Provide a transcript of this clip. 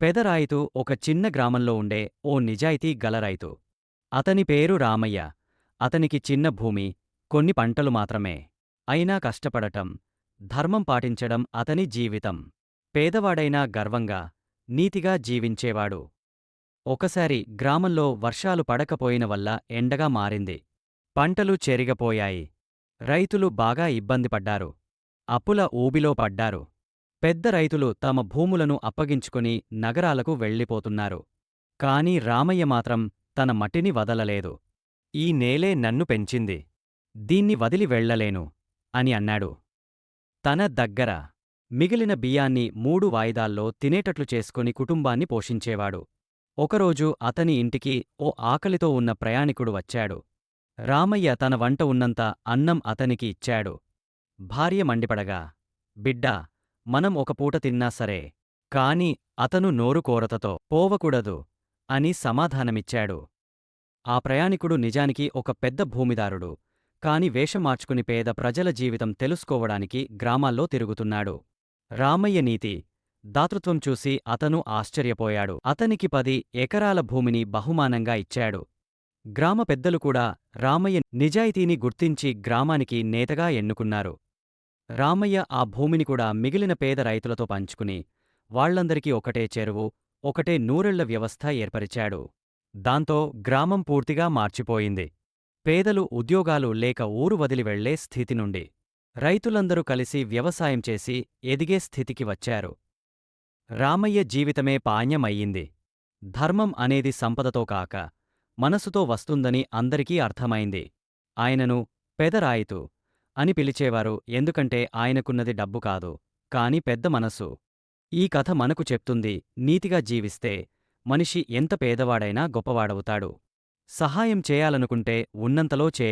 పెదరాయితు ఒక చిన్న గ్రామంలో ఉండే ఓ నిజాయితీ గలరాయితు అతని పేరు రామయ్య. అతనికి చిన్న భూమి కొన్ని పంటలు మాత్రమే. అయినా కష్టపడటం ధర్మం పాటించడం అతని జీవితం. పేదవాడైనా గర్వంగా నీతిగా జీవించేవాడు. ఒకసారి గ్రామంలో వర్షాలు పడకపోయిన వల్ల ఎండగా మారింది. పంటలు చెరిగపోయాయి. రైతులు బాగా ఇబ్బంది పడ్డారు. అప్పుల ఊబిలో పడ్డారు. పెద్ద రైతులు తమ భూములను అప్పగించుకుని నగరాలకు వెళ్ళిపోతున్నారు. కాని రామయ్య మాత్రం తన మట్టిని వదలలేదు. ఈ నేలే నన్ను పెంచింది. దీన్ని వదిలి వెళ్ళలేను అని అన్నాడు. తన దగ్గర మిగిలిన బియ్యాన్ని మూడు వాయిదాల్లో తినేటట్లు చేసుకుని కుటుంబాన్ని పోషించేవాడు. ఒకరోజు అతని ఇంటికి ఓ ఆకలితో ఉన్న ప్రయాణికుడు వచ్చాడు. రామయ్య తన వంట ఉన్నంత అన్నం అతనికి ఇచ్చాడు. భార్య మండిపడగా బిడ్డా మనం ఒక పూట తిన్నా సరే కాని అతను నోరు కోరతతో పోవకూడదు అని సమాధానమిచ్చాడు. ఆ ప్రయాణికుడు నిజానికి ఒక పెద్ద భూమిదారుడు కాని వేషం మార్చుకుని పేద ప్రజల జీవితం తెలుసుకోవడానికి గ్రామాల్లో తిరుగుతున్నాడు. రామయ్య నీతి దాతృత్వం చూసి అతను ఆశ్చర్యపోయాడు. అతనికి పది ఎకరాల భూమిని బహుమానంగా ఇచ్చాడు. గ్రామ పెద్దలు కూడా రామయ్య నిజాయితీని గుర్తించి గ్రామానికి నేతగా ఎన్నుకున్నారు. రామయ్య ఆ భూమిని కూడా మిగిలిన పేద రైతులతో పంచుకుని వాళ్ళందరికీ ఒకటే చెరువు ఒకటే నూరెళ్ళ వ్యవస్థ ఏర్పరిచాడు. దాంతో గ్రామం పూర్తిగా మార్చిపోయింది. పేదలు ఉద్యోగాలు లేక ఊరు వదిలి వెళ్ళే స్థితి నుండి రైతులందరూ కలిసి వ్యవసాయం చేసి ఎదిగే స్థితికి వచ్చారు. రామయ్య జీవితమే పాణ్యమయ్యింది. ధర్మం అనేది సంపదతో కాక మనసుతో వస్తుందని అందరికీ అర్థమైంది. ఆయనను పెదరాయితూ అని పిలిచేవారు. ఎందుకంటే ఆయనకున్నది డబ్బు కాదు. కాని పెద్ద మనసు ఈ కథ మనకు చెప్తుంది నీతిగా జీవిస్తే మనిషి ఎంత పేదవాడైనా గొప్పవాడవుతాడు. సహాయం చేయాలనుకుంటే ఉన్నంతలో చేయ